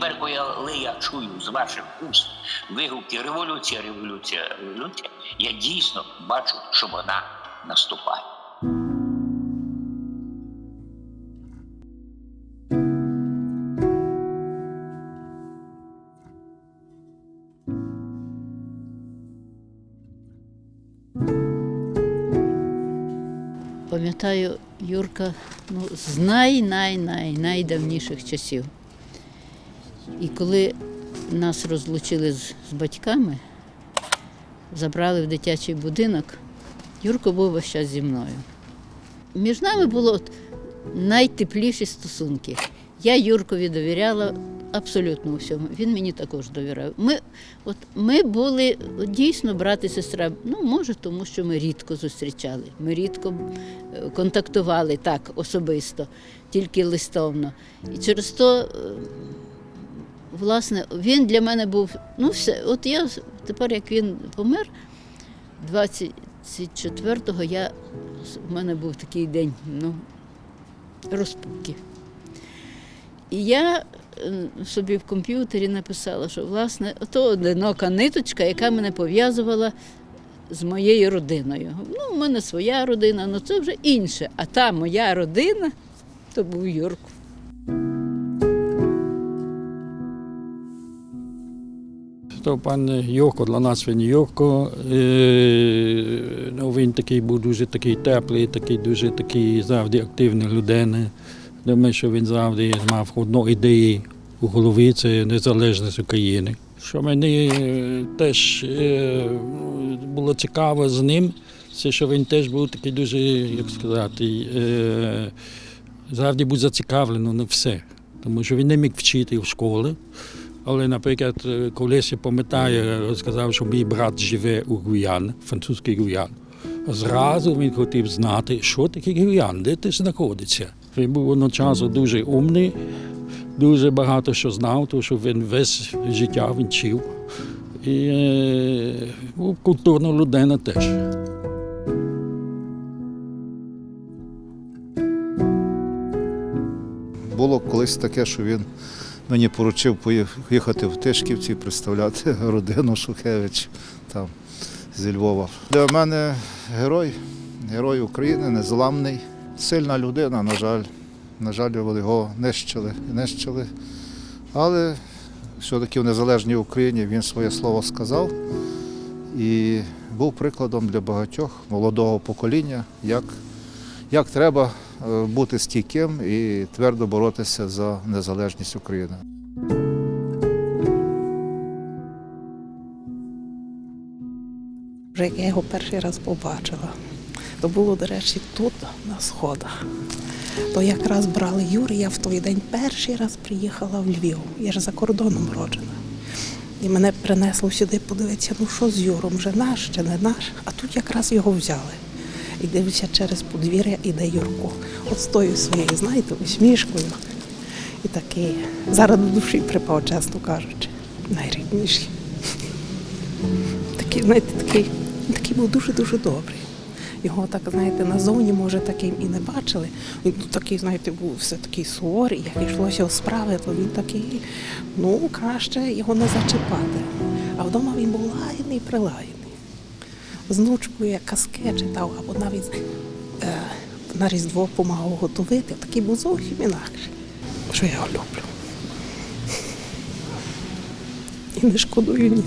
тепер, коли я чую з ваших уст вигуки революція, революція, революція, я дійсно бачу, що вона наступає. Пам'ятаю Юрка ну, з най-най-най найдавніших часів. І коли нас розлучили з, з батьками, забрали в дитячий будинок, Юрко був весь час зі мною. Між нами було найтепліші стосунки. Я Юркові довіряла абсолютно всьому. Він мені також довіряв. Ми, от, ми були дійсно брат і сестра. Ну, може, тому що ми рідко зустрічали. Ми рідко е, контактували так особисто, тільки листовно. І через то, е, власне, він для мене був. Ну, все, от я тепер, як він помер, 24-го я, в мене був такий день ну, розпуки. І я е, собі в комп'ютері написала, що власне то одинока ниточка, яка мене пов'язувала з моєю родиною. Ну, в мене своя родина, ну це вже інше. А та моя родина то був Юрко. То пан Йорко, для нас він Йорко. Е, ну, він такий був дуже такий теплий, такий дуже такий завжди активний людина. Думаю, що він завжди мав одну ідею у голові це незалежність України. Що мені е, теж е, було цікаво з ним, це що він теж був такий дуже, як сказати, завжди був зацікавлений на все. Тому що він не міг вчити в школі. Але, наприклад, е, колись я пам'ятаю, сказав, що мій брат живе у Гуян, французький Гуян. Зразу він хотів знати, що таке Гуян, де ти знаходиться. Він був одночасно дуже умний, дуже багато що знав, тому що він весь життя він вчив. І е, був культурна людина теж. Було колись таке, що він мені поручив поїхати в Тишківці, представляти родину Шухевич там зі Львова. Для мене герой, герой України, незламний, сильна людина, на жаль. На жаль, його нищили, нищили. Але все-таки в незалежній Україні він своє слово сказав і був прикладом для багатьох молодого покоління, як, як треба бути стійким і твердо боротися за незалежність України. Вже я його перший раз побачила, то було, до речі, тут, на сходах. То якраз брали Юрія, в той день перший раз приїхала в Львів. Я ж за кордоном роджена. І мене принесло сюди подивитися, ну що з Юром, вже наш чи не наш. А тут якраз його взяли. І дивлюся через подвір'я, і іде Юрко. От з тою своєю, знаєте, усмішкою. І такий, зараз до душі припав, чесно кажучи, найрідніший. Такий, знаєте, такий, такий був дуже-дуже добрий. Його так, знаєте, назовні, може, таким і не бачили. Він тут такий, знаєте, був все такий суворий, як йшлося у справи, то він такий, ну, краще його не зачіпати. А вдома він був лайний, прилайний. З внучкою як казки читав, або навіть е, на Різдво допомагав готувати. Такий був зовсім інакше, Що я його люблю. І не шкодую ні.